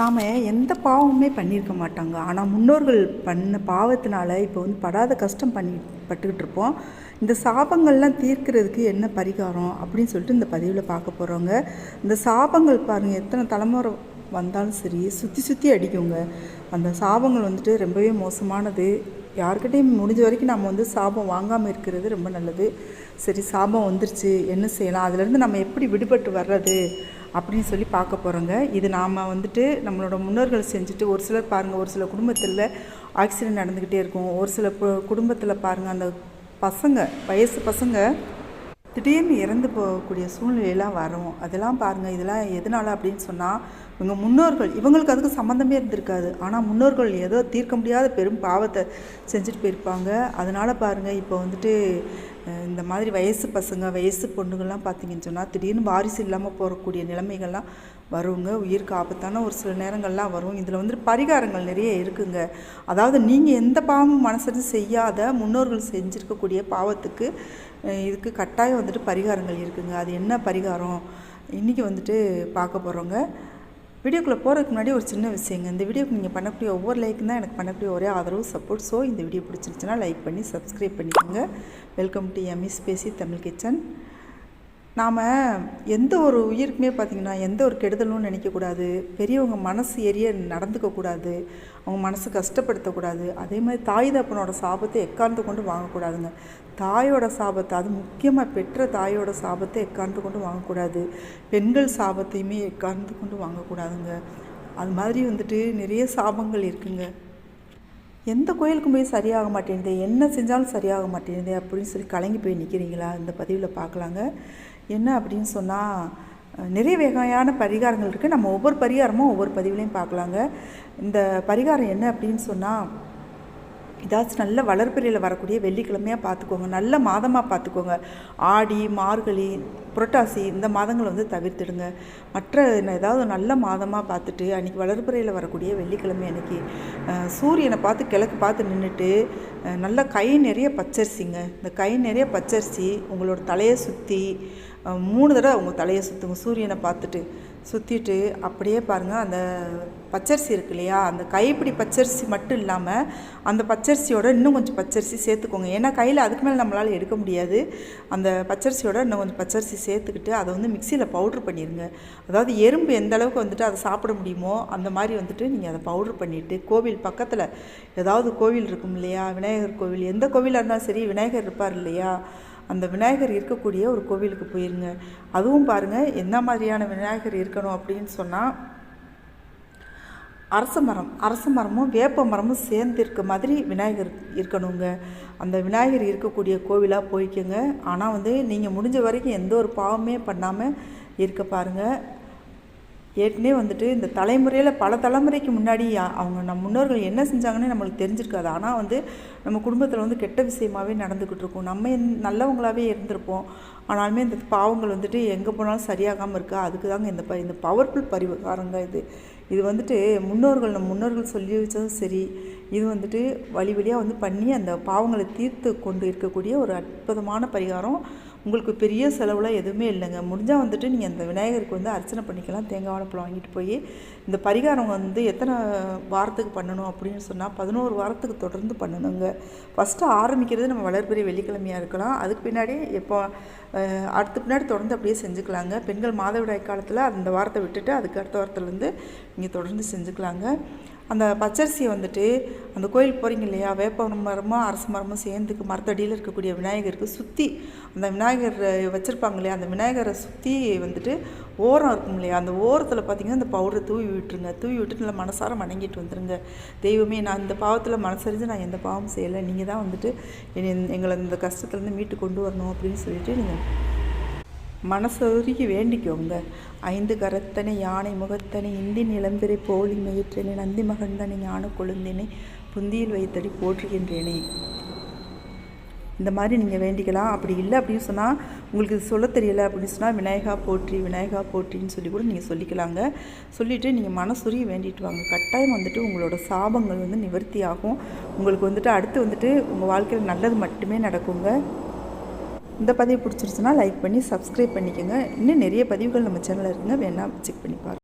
நாம் எந்த பாவமுமே பண்ணியிருக்க மாட்டாங்க. ஆனால் முன்னோர்கள் பண்ண பாவத்தினால இப்போ வந்து படாத கஷ்டம் பண்ணி பட்டுக்கிட்டு இருப்போம். இந்த சாபங்கள்லாம் தீர்க்கிறதுக்கு என்ன பரிகாரம் அப்படின்னு சொல்லிட்டு இந்த பதிவில் பார்க்க போகிறோங்க இந்த சாபங்கள் பாருங்கள் எத்தனை தலைமுறை வந்தாலும் சரி சுற்றி சுற்றி அடிக்குங்க. அந்த சாபங்கள் வந்துட்டு ரொம்பவே மோசமானது. யார்கிட்டையும் முடிஞ்ச வரைக்கும் நம்ம வந்து சாபம் வாங்காமல் இருக்கிறது ரொம்ப நல்லது. சரி சாபம் வந்துருச்சு என்ன செய்யலாம்? அதுலேருந்து நம்ம எப்படி விடுபட்டு வர்றது? அப்படின்னு சொல்லி பார்க்க போகிறோங்க இது நாம் வந்துட்டு நம்மளோட முன்னோர்கள் செஞ்சுட்டு ஒரு சிலர் பாருங்கள் ஒரு சில குடும்பத்தில் ஆக்சிடென்ட் நடந்துக்கிட்டே இருக்கும். ஒரு சில குடும்பத்தில் பாருங்கள் அந்த பசங்க வயசு பசங்க திடீர்னு இறந்து போகக்கூடிய சூழ்நிலையெல்லாம் வரும். அதெல்லாம் பாருங்கள் இதெல்லாம் எதனால் அப்படின்னு சொன்னால் இவங்க முன்னோர்கள் இவங்களுக்கு அதுக்கு சம்மந்தமே இருந்திருக்காது. ஆனால் முன்னோர்கள் ஏதோ தீர்க்க முடியாத பெரும் பாவத்தை செஞ்சுட்டு போயிருப்பாங்க. அதனால் பாருங்கள் இப்போ வந்துட்டு இந்த மாதிரி வயசு பசங்க வயசு பொண்ணுங்கள்லாம் பார்த்தீங்கன்னு சொன்னால் திடீர்னு வாரிசு இல்லாமல் போகக்கூடிய நிலைமைகள்லாம் வருங்க. உயிருக்கு ஆபத்தான ஒரு சில நேரங்கள்லாம் வரும். இதில் வந்துட்டு பரிகாரங்கள் நிறைய இருக்குங்க. அதாவது நீங்கள் எந்த பாவமும் மனசு செய்யாத முன்னோர்கள் செஞ்சுருக்கக்கூடிய பாவத்துக்கு இதுக்கு கட்டாயம் வந்துட்டு பரிகாரங்கள் இருக்குங்க. அது என்ன பரிகாரம்? இன்றைக்கி வந்துட்டு பார்க்க போகிறோங்க வீடியோக்குள்ளே போகிறதுக்கு முன்னாடி ஒரு சின்ன விஷயங்க. இந்த வீடியோக்கு நீங்கள் பண்ணக்கூடிய ஒவ்வொரு லைக்கும் தான் எனக்கு பண்ணக்கூடிய ஒரே ஆதரவு சப்போர்ட் ஸோ இந்த வீடியோ பிடிச்சிருச்சுன்னா லைக் பண்ணி சப்ஸ்கிரைப் பண்ணிக்கோங்க. வெல்கம் டு எம்இஸ் பேசி தமிழ் கிச்சன் நாம் எந்த ஒரு உயிருக்குமே பார்த்திங்கன்னா எந்த ஒரு கெடுதலும் நினைக்கக்கூடாது. பெரியவங்க மனசு எரிய நடந்துக்கக்கூடாது. அவங்க மனசு கஷ்டப்படுத்தக்கூடாது. அதே மாதிரி தாய் தப்பனோட சாபத்தை எக்காந்து கொண்டு வாங்கக்கூடாதுங்க. தாயோட சாபத்தை அது முக்கியமாக பெற்ற தாயோட சாபத்தை எக்காந்து கொண்டு வாங்கக்கூடாது. பெண்கள் சாபத்தையுமே எக்காந்து கொண்டு வாங்கக்கூடாதுங்க. அது மாதிரி வந்துட்டு நிறைய சாபங்கள் இருக்குங்க. எந்த கோயிலுக்கும் போய் சரியாக மாட்டேங்குது என்ன செஞ்சாலும் சரியாக மாட்டேங்குது அப்படின்னு சொல்லி கலங்கி போய் நிற்கிறீங்களா இந்த பதிவில் பார்க்கலாங்க. என்ன அப்படின்னு சொன்னால் நிறைய வகையான பரிகாரங்கள் இருக்குது நம்ம ஒவ்வொரு பரிகாரமும் ஒவ்வொரு பதிவுலையும் பார்க்கலாங்க. இந்த பரிகாரம் என்ன அப்படின்னு சொன்னால் ஏதாச்சும் நல்ல வளர்ப்பிறையில் வரக்கூடிய வெள்ளிக்கிழமையாக பார்த்துக்கோங்க நல்ல மாதமாக பார்த்துக்கோங்க ஆடி மார்கழி புரட்டாசி இந்த மாதங்களை வந்து தவிர்த்துடுங்க. மற்ற ஏதாவது நல்ல மாதமாக பார்த்துட்டு அன்றைக்கி வளர்ப்புறையில் வரக்கூடிய வெள்ளிக்கிழமை அன்றைக்கி சூரியனை பார்த்து கிழக்கு பார்த்து நின்றுட்டு நல்ல கை நிறைய பச்சரிசிங்க. இந்த கை நிறைய பச்சரிசி உங்களோட தலையை சுற்றி மூணு தடவை உங்கள் தலையை சுற்றுங்க சூரியனை பார்த்துட்டு. சுற்றிட்டு அப்படியே பாருங்கள் அந்த பச்சரிசி இருக்கு இல்லையா அந்த கைப்பிடி பச்சரிசி மட்டும் இல்லாமல் அந்த பச்சரிசியோட இன்னும் கொஞ்சம் பச்சரிசி சேர்த்துக்கோங்க. ஏன்னா கையில் அதுக்கு மேலே நம்மளால் எடுக்க முடியாது. அந்த பச்சரிசியோட இன்னும் கொஞ்சம் பச்சரிசி சேர்த்துக்கிட்டு அதை வந்து மிக்சியில் பவுட்ரு பண்ணிடுங்க அதாவது எறும்பு எந்த அளவுக்கு வந்துட்டு அதை சாப்பிட முடியுமோ அந்த மாதிரி வந்துட்டு நீங்கள் அதை பவுட்ரு பண்ணிவிட்டு கோவில் பக்கத்தில் ஏதாவது கோவில் இருக்கும் இல்லையா விநாயகர் கோவில் எந்த கோவிலாக இருந்தாலும் சரி விநாயகர் இருப்பார் இல்லையா அந்த விநாயகர் இருக்கக்கூடிய ஒரு கோவிலுக்கு போயிருங்க. அதுவும் பாருங்கள் என்ன மாதிரியான விநாயகர் இருக்கணும் அப்படின்னு சொன்னால் அரச மரம் அரச மரமும் வேப்ப மரமும் சேர்ந்து இருக்க மாதிரி விநாயகர் இருக்கணுங்க. அந்த விநாயகர் இருக்கக்கூடிய கோவிலாக போய்க்குங்க. ஆனால் வந்து நீங்கள் முடிஞ்ச வரைக்கும் எந்த ஒரு பாவமே பண்ணாமல் இருக்க பாருங்கள் ஏற்கனவே வந்துட்டு இந்த தலைமுறையில் பல தலைமுறைக்கு முன்னாடி அவங்க நம்ம முன்னோர்கள் என்ன செஞ்சாங்கன்னு நம்மளுக்கு தெரிஞ்சிருக்காது. ஆனால் வந்து நம்ம குடும்பத்தில் வந்து கெட்ட விஷயமாகவே நடந்துக்கிட்டு இருக்கோம். நம்ம நல்லவங்களாகவே இருந்திருப்போம். ஆனாலுமே இந்த பாவங்கள் வந்துட்டு எங்கே போனாலும் சரியாகாமல் இருக்கா. அதுக்கு தாங்க இந்த ப இந்த பவர்ஃபுல் பரிகாரங்க இது. இது வந்துட்டு முன்னோர்கள் நம்ம முன்னோர்கள் சொல்லி வச்சதும் சரி. இது வந்துட்டு வழி வழியாக வந்து பண்ணி அந்த பாவங்களை தீர்த்து கொண்டு இருக்கக்கூடிய ஒரு அற்புதமான பரிகாரம். உங்களுக்கு பெரிய செலவுலாம் எதுவுமே இல்லைங்க. முடிஞ்சால் வந்துட்டு நீங்கள் அந்த விநாயகருக்கு வந்து அர்ச்சனை பண்ணிக்கலாம். தேங்காய் வாழைப்பழம் வாங்கிட்டு போய் இந்த பரிகாரம் வந்து எத்தனை வாரத்துக்கு பண்ணணும் அப்படின்னு சொன்னால் பதினோரு வாரத்துக்கு தொடர்ந்து பண்ணணுங்க. ஃபஸ்ட்டு ஆரம்பிக்கிறது நம்ம வளர்பிறை வெள்ளிக்கிழமையாக இருக்கலாம். அதுக்கு பின்னாடி எப்போ அடுத்த பின்னாடி தொடர்ந்து அப்படியே செஞ்சுக்கலாங்க. பெண்கள் மாதவிடாய் காலத்தில் அந்த வாரத்தை விட்டுட்டு அதுக்கு அடுத்த வாரத்துலேருந்து நீங்கள் தொடர்ந்து செஞ்சுக்கலாங்க. அந்த பச்சரிசியை வந்துட்டு அந்த கோயில் போகிறீங்க இல்லையா வேப்ப மரமும் அரசு மரமும் சேர்ந்துக்கு மரத்தடியில் இருக்கக்கூடிய விநாயகருக்கு சுற்றி அந்த விநாயகர் வச்சுருப்பாங்க இல்லையா அந்த விநாயகரை சுற்றி வந்துட்டு ஓரம் இருக்கும் இல்லையா அந்த ஓரத்தில் பார்த்தீங்கன்னா அந்த பவுடரை தூவி விட்டுருங்க தூவி விட்டுட்டு நல்லா மனசார வணங்கிட்டு வந்துருங்க. தெய்வமே நான் இந்த பாவத்தில் மனசறிஞ்சு நான் எந்த பாவமும் செய்யலை நீங்கள் தான் வந்துட்டு எங்களை இந்த கஷ்டத்துலேருந்து மீட்டு கொண்டு வரணும் அப்படின்னு சொல்லிட்டு நீங்கள் மனசொருகி வேண்டிக்கோங்க. ஐந்து கரத்தனை யானை முகத்தனை இந்தி நிலம்பிரை போலி மயிற்றனை நந்தி மகந்தனை ஞான கொழுந்தினை புந்தியில் வைத்தடி போற்றுகின்றேனே. இந்த மாதிரி நீங்கள் வேண்டிக்கலாம். அப்படி இல்லை அப்படின்னு சொன்னால் உங்களுக்கு இது சொல்ல தெரியலை அப்படின்னு சொன்னால் விநாயகா போற்றி விநாயகா போற்றின்னு சொல்லி கூட நீங்கள் சொல்லிக்கலாங்க. சொல்லிவிட்டு நீங்கள் மனசுரிய வேண்டிட்டு வாங்க. கட்டாயம் வந்துட்டு உங்களோட சாபங்கள் வந்து நிவர்த்தி ஆகும் உங்களுக்கு வந்துட்டு அடுத்து வந்துட்டு உங்கள் வாழ்க்கையில் நல்லது மட்டுமே நடக்குங்க. இந்த பதிவு பிடிச்சிருச்சுன்னா லைக் பண்ணி சப்ஸ்கிரைப் பண்ணிக்கோங்க. இன்னும் நிறைய பதிவுகள் நம்ம சேனலில் இருக்குங்க. வேணால் செக் பண்ணி பாருங்கள்